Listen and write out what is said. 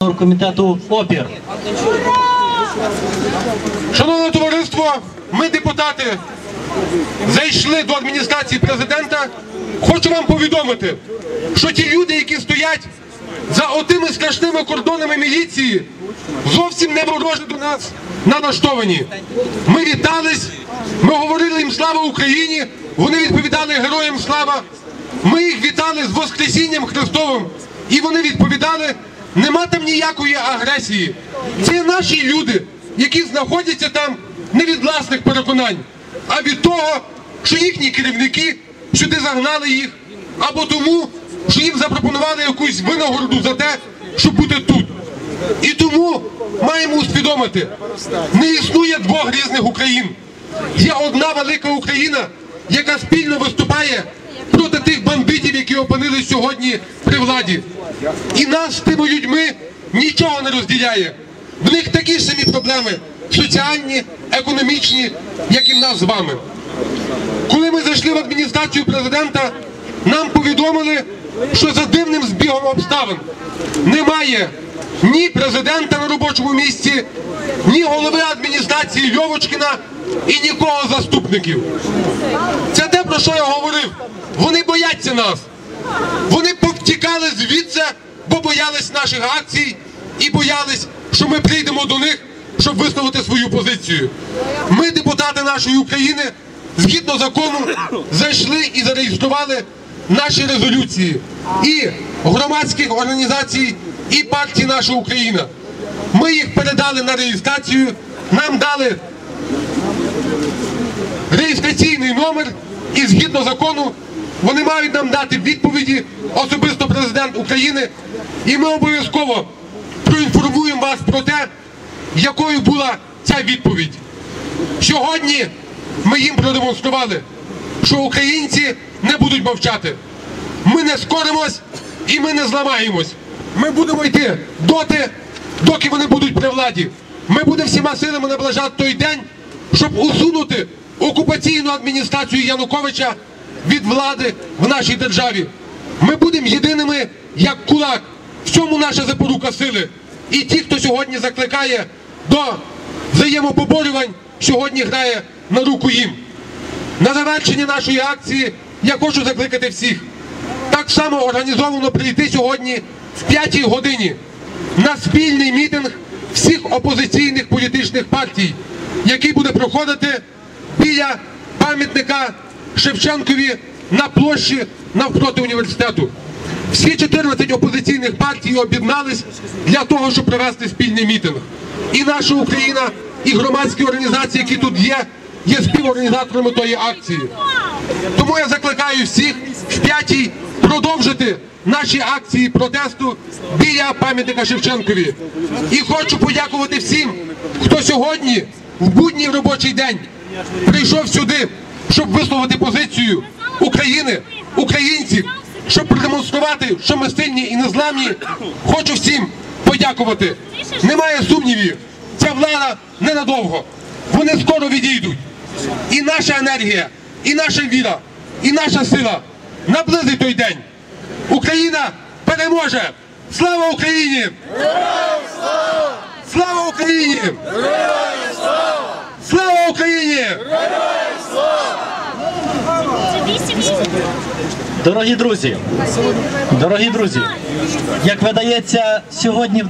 комітету опір. Шановне товариство, ми, депутати, зайшли до адміністрації президента. Хочу вам повідомити, що ті люди, які стоять за отими страшними кордонами міліції, зовсім не ворожі до нас налаштовані. Ми вітались, ми говорили їм слава Україні, вони відповідали героям слава. Ми їх вітали з Воскресінням Христовим, і вони відповідали, нема там ніякої агресії. Це наші люди, які знаходяться там не від власних переконань, а від того, що їхні керівники сюди загнали їх, або тому, що їм запропонували якусь винагороду за те, щоб бути тут. І тому маємо усвідомити, не існує двох різних Україн. Є одна велика Україна, яка спільно виступає проти тих бандитів, які опинились сьогодні при владі. І нас з тими людьми нічого не розділяє. В них такі ж самі проблеми соціальні, економічні, як і в нас з вами. Коли ми зайшли в адміністрацію президента, нам повідомили, що за дивним збігом обставин немає ні президента на робочому місці, ні голови адміністрації Льовочкіна і нікого заступників. Про що я говорив. Вони бояться нас. Вони повтікали звідси, бо боялись наших акцій і боялись, що ми прийдемо до них, щоб висловити свою позицію. Ми, депутати нашої України, згідно закону, зайшли і зареєстрували наші резолюції і громадських організацій, і партії Наша Україна. Ми їх передали на реєстрацію, нам дали реєстраційний номер, і згідно закону вони мають нам дати відповіді особисто президент України, і ми обов'язково проінформуємо вас про те, якою була ця відповідь. Сьогодні ми їм продемонстрували, що українці не будуть мовчати. Ми не скоримось і ми не зламаємось. Ми будемо йти доти, доки вони будуть при владі. Ми будемо всіма силами наближати той день, щоб усунути окупаційну адміністрацію Януковича від влади в нашій державі. Ми будемо єдиними як кулак. В цьому наша запорука сили. І ті, хто сьогодні закликає до взаємопоборювань, сьогодні грає на руку їм. На завершення нашої акції я хочу закликати всіх так само організовано прийти сьогодні в 5 годині на спільний мітинг всіх опозиційних політичних партій, який буде проходити біля пам'ятника Шевченкові на площі навпроти університету. Всі 14 опозиційних партій об'єднались для того, щоб провести спільний мітинг. І наша Україна, і громадські організації, які тут є, є співорганізаторами тої акції. Тому я закликаю всіх в п'ятій продовжити наші акції протесту біля пам'ятника Шевченкові. І хочу подякувати всім, хто сьогодні, в будній робочий день, прийшов сюди, щоб висловити позицію України, українців, щоб продемонструвати, що ми сильні і незламні. Хочу всім подякувати. Немає сумнівів, ця влада ненадовго. Вони скоро відійдуть. І наша енергія, і наша віра, і наша сила наблизить той день. Україна переможе! Слава Україні! Слава Україні! Слава Україні! Дорогі друзі, дорогі друзі, як видається, сьогодні в